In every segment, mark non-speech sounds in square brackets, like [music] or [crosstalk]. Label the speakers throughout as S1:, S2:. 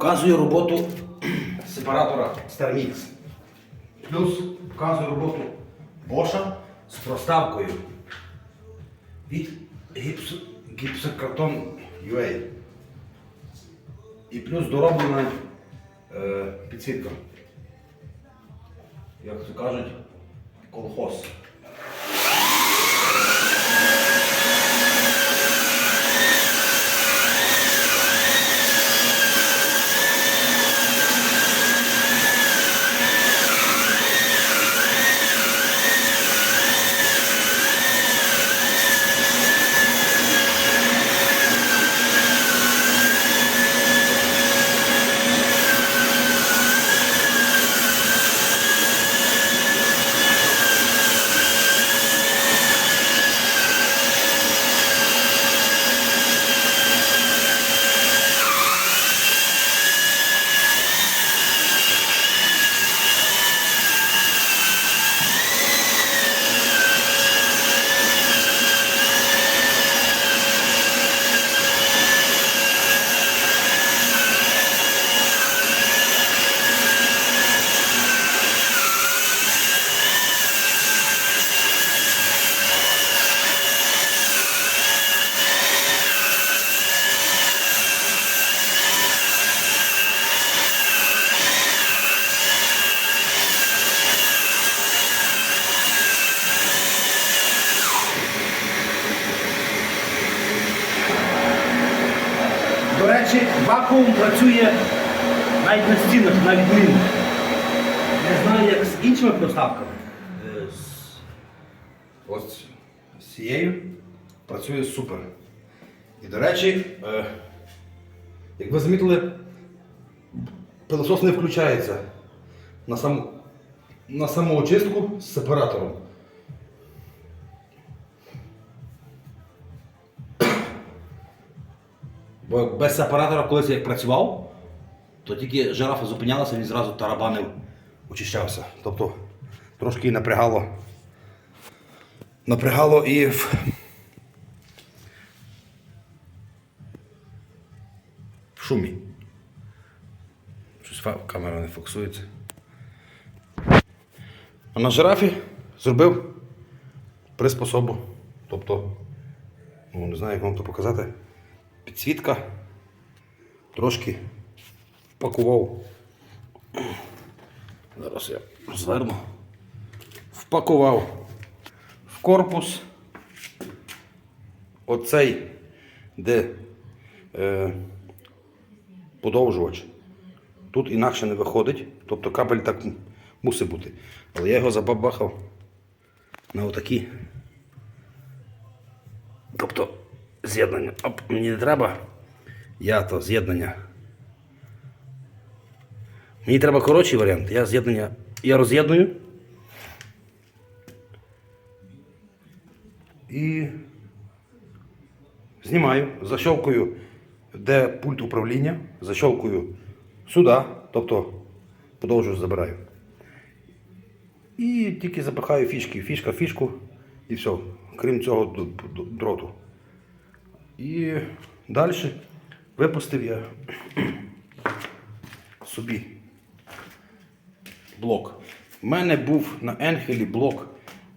S1: Показую роботу [clears throat] сепаратора StarMix. Плюс показую роботу Боша з проставкою від гіпс, гіпсокартон UA. І плюс дороблена е, підсвітка. Як то кажуть, колхоз. Речі, вакуум працює навіть на стінах, на відміну. Не знаю, як з іншими проставками. Е, з- Ось з цією працює супер. І до речі, е, як ви замітили, пилосос не включається на, сам, на самоочистку з сепаратором. Бо без сепаратора, колись як працював, то тільки жирафа зупинялася, він зразу тарабанив, очищався. Тобто трошки напрягало. Напрягало і в. Шумі. Щось камера не фокусується. А на жирафі зробив приспособу. Тобто, ну не знаю, як вам то показати. Підсвітка. Трошки впакував. Зараз я зверну. Впакував в корпус. Оцей, де е, подовжувач. Тут інакше не виходить. Тобто кабель так мусить бути. Але я його забабахав на отакі. Тобто з'єднання. Оп, мені не треба. Я то з'єднання. Мені треба коротший варіант. Я з'єднання. Я роз'єдную. І знімаю, защелкую, де пульт управління, защелкую сюди, тобто подовжую забираю. І тільки запихаю фішки, фішка, фішку і все. Крім цього дроту. І далі випустив я собі блок. У мене був на Енхелі блок.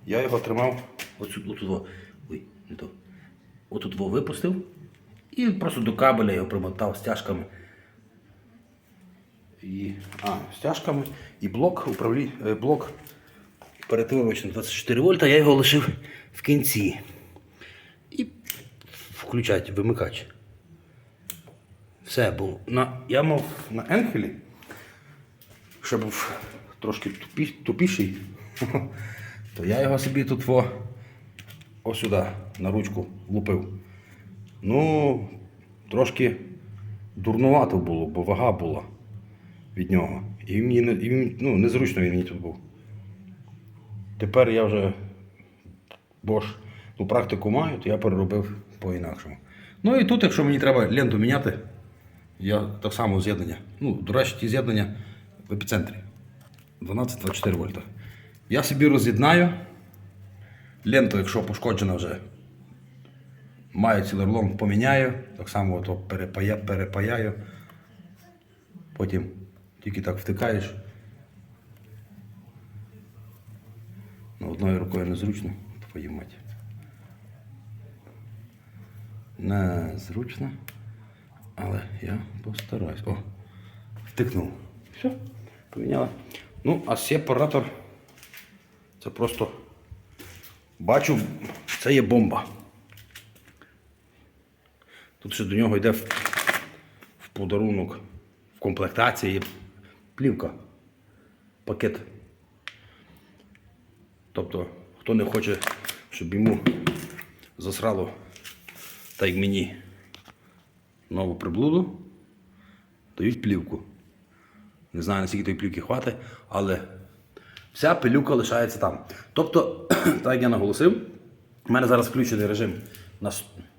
S1: Я його тримав отут. Отут випустив і просто до кабеля його примотав стяжками. І, а, стяжками. І блок управлі, е, блок перетворювач на 24 вольта, я його лишив в кінці. І включать вимикач. Все, бо на, я мав на Енхелі, щоб був трошки тупі, тупіший, [laughs] то я його собі тут во, ось сюди, на ручку лупив. Ну, трошки дурнувато було, бо вага була від нього. І мені і ну, незручно він мені тут був. Тепер я вже Бош ну, практику маю, то я переробив по-інакшому. Ну і тут, якщо мені треба ленту міняти, я так само з'єднання. Ну, до речі, ті з'єднання в епіцентрі. 12-24 вольта. Я собі роз'єднаю. Ленту, якщо пошкоджена вже, маю цілий рулон, поміняю. Так само ото перепая, перепаяю. Потім тільки так втикаєш. Ну, одною рукою незручно, твою мать. Незручно. Але я постараюсь. О, втикнув. Все, поміняла. Ну, а сепаратор це просто бачу, це є бомба. Тут ще до нього йде в, в подарунок, в комплектації є плівка, пакет. Тобто, хто не хоче, щоб йому засрало, так як мені, нову приблуду, дають плівку. Не знаю, наскільки тої плівки хватить, але вся пилюка лишається там. Тобто, [clears throat] так як я наголосив, у мене зараз включений режим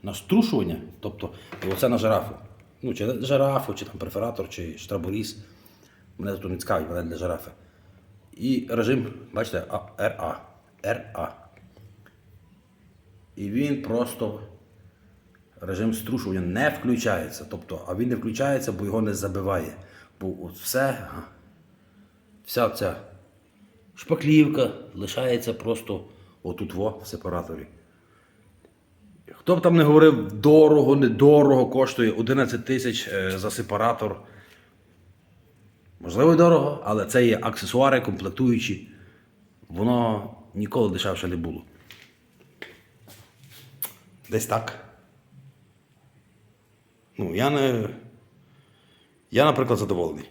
S1: на, струшування, тобто оце на жирафу. Ну, чи жирафу, чи там перфоратор, чи штраборіз. Мене тут не цікавить, мене для жирафи. І режим, бачите, RA. RA. І він просто режим струшування не включається. Тобто, а він не включається, бо його не забиває. Бо от все, вся ця шпаклівка лишається просто отут во в сепараторі. Хто б там не говорив, дорого, недорого, коштує 11 тисяч е, за сепаратор. Можливо, й дорого, але це є аксесуари, комплектуючі. Воно ніколи дешевше не було. Десь так. Ну, я не. Я, наприклад, задоволений.